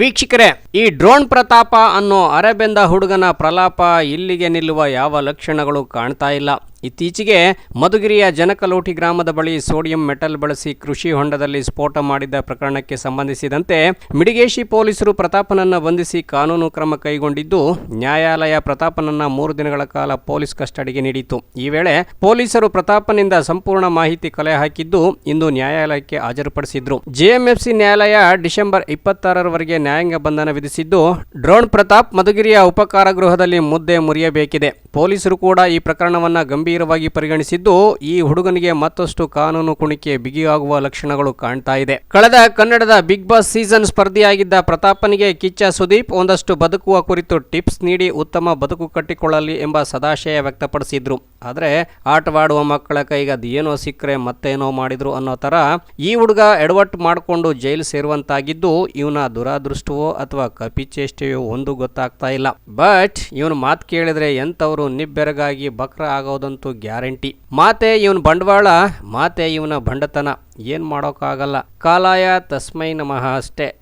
ವೀಕ್ಷಕರೇ ಈ ಡ್ರೋನ್ ಪ್ರತಾಪ ಅನ್ನೋ ಅರೆಬೆಂದ ಹುಡುಗನ ಪ್ರಲಾಪ ಇಲ್ಲಿಗೆ ನಿಲ್ಲುವ ಯಾವ ಲಕ್ಷಣಗಳು ಕಾಣ್ತಾ ಇಲ್ಲ. ಇತ್ತೀಚೆಗೆ ಮಧುಗಿರಿಯ ಜನಕಲೋಟಿ ಗ್ರಾಮದ ಬಳಿ ಸೋಡಿಯಂ ಮೆಟಲ್ ಬಳಸಿ ಕೃಷಿ ಹೊಂಡದಲ್ಲಿ ಸ್ಫೋಟ ಮಾಡಿದ ಪ್ರಕರಣಕ್ಕೆ ಸಂಬಂಧಿಸಿದಂತೆ ಮಿಡಿಗೇಶಿ ಪೊಲೀಸರು ಪ್ರತಾಪನನ್ನ ಬಂಧಿಸಿ ಕಾನೂನು ಕ್ರಮ ಕೈಗೊಂಡಿದ್ದು, ನ್ಯಾಯಾಲಯ ಪ್ರತಾಪನನ್ನ ಮೂರು ದಿನಗಳ ಕಾಲ ಪೊಲೀಸ್ ಕಸ್ಟಡಿಗೆ ನೀಡಿತು ಈ ವೇಳೆ ಪೊಲೀಸರು ಪ್ರತಾಪನಿಂದ ಸಂಪೂರ್ಣ ಮಾಹಿತಿ ಕಲೆ ಹಾಕಿದ್ದು ಇಂದು ನ್ಯಾಯಾಲಯಕ್ಕೆ ಹಾಜರುಪಡಿಸಿದ್ರು. ಜೆಎಂಎಫ್ಸಿ ನ್ಯಾಯಾಲಯ ಡಿಸೆಂಬರ್ ಇಪ್ಪತ್ತಾರರವರೆಗೆ ನ್ಯಾಯಾಂಗ ಬಂಧನ ವಿಧಿಸಿದ್ದು ಡ್ರೋನ್ ಪ್ರತಾಪ್ ಮಧುಗಿರಿಯ ಉಪಕಾರಗೃಹದಲ್ಲಿ ಮುದ್ದೆ ಮುರಿಯಬೇಕಿದೆ. ಪೊಲೀಸರು ಕೂಡ ಈ ಪ್ರಕರಣವನ್ನ ಗಂಭೀರವಾಗಿ ಪರಿಗಣಿಸಿದ್ದು, ಈ ಹುಡುಗನಿಗೆ ಮತ್ತಷ್ಟು ಕಾನೂನು ಕುಣಿಕೆ ಬಿಗಿಯಾಗುವ ಲಕ್ಷಣಗಳು ಕಾಣ್ತಾ ಇದೆ. ಕಳೆದ ಕನ್ನಡದ ಬಿಗ್ ಬಾಸ್ ಸೀಸನ್ ಸ್ಪರ್ಧಿಯಾಗಿದ್ದ ಪ್ರತಾಪನಿಗೆ ಕಿಚ್ಚ ಸುದೀಪ್ ಒಂದಷ್ಟು ಬದುಕುವ ಕುರಿತು ಟಿಪ್ಸ್ ನೀಡಿ ಉತ್ತಮ ಬದುಕು ಕಟ್ಟಿಕೊಳ್ಳಲಿ ಎಂಬ ಸದಾಶಯ ವ್ಯಕ್ತಪಡಿಸಿದ್ರು. ಆದರೆ ಆಟವಾಡುವ ಮಕ್ಕಳ ಕೈಗೆ ಅದೇನೋ ಸಿಕ್ಕರೆ ಮತ್ತೇನೋ ಮಾಡಿದ್ರು ಅನ್ನೋ ತರ ಈ ಹುಡುಗ ಎಡವಟ್ಟು ಮಾಡಿಕೊಂಡು ಜೈಲು ಸೇರುವಂತಾಗಿದ್ದು, ಇವನ ದುರಾದೃಷ್ಟವೋ ಅಥವಾ ಕಪಿಚೇಷ್ಟೆಯೋ ಒಂದು ಗೊತ್ತಾಗ್ತಾ ಇಲ್ಲ. ಬಟ್, ಇವನು ಮಾತು ಕೇಳಿದ್ರೆ ಎಂಥವ್ರು ನಿಬ್ಬೆರಗಾಗಿ ಬಕ್ರ ಆಗೋದಂತೂ ಗ್ಯಾರಂಟಿ. ಮಾತೆ ಇವನ್ ಬಂಡವಾಳ, ಮಾತೆ ಇವನ ಬಂಡತನ. ಏನ್ ಮಾಡೋಕಾಗಲ್ಲ ಕಾಲಾಯ ತಸ್ಮೈ ನಮಃ ಅಷ್ಟೇ.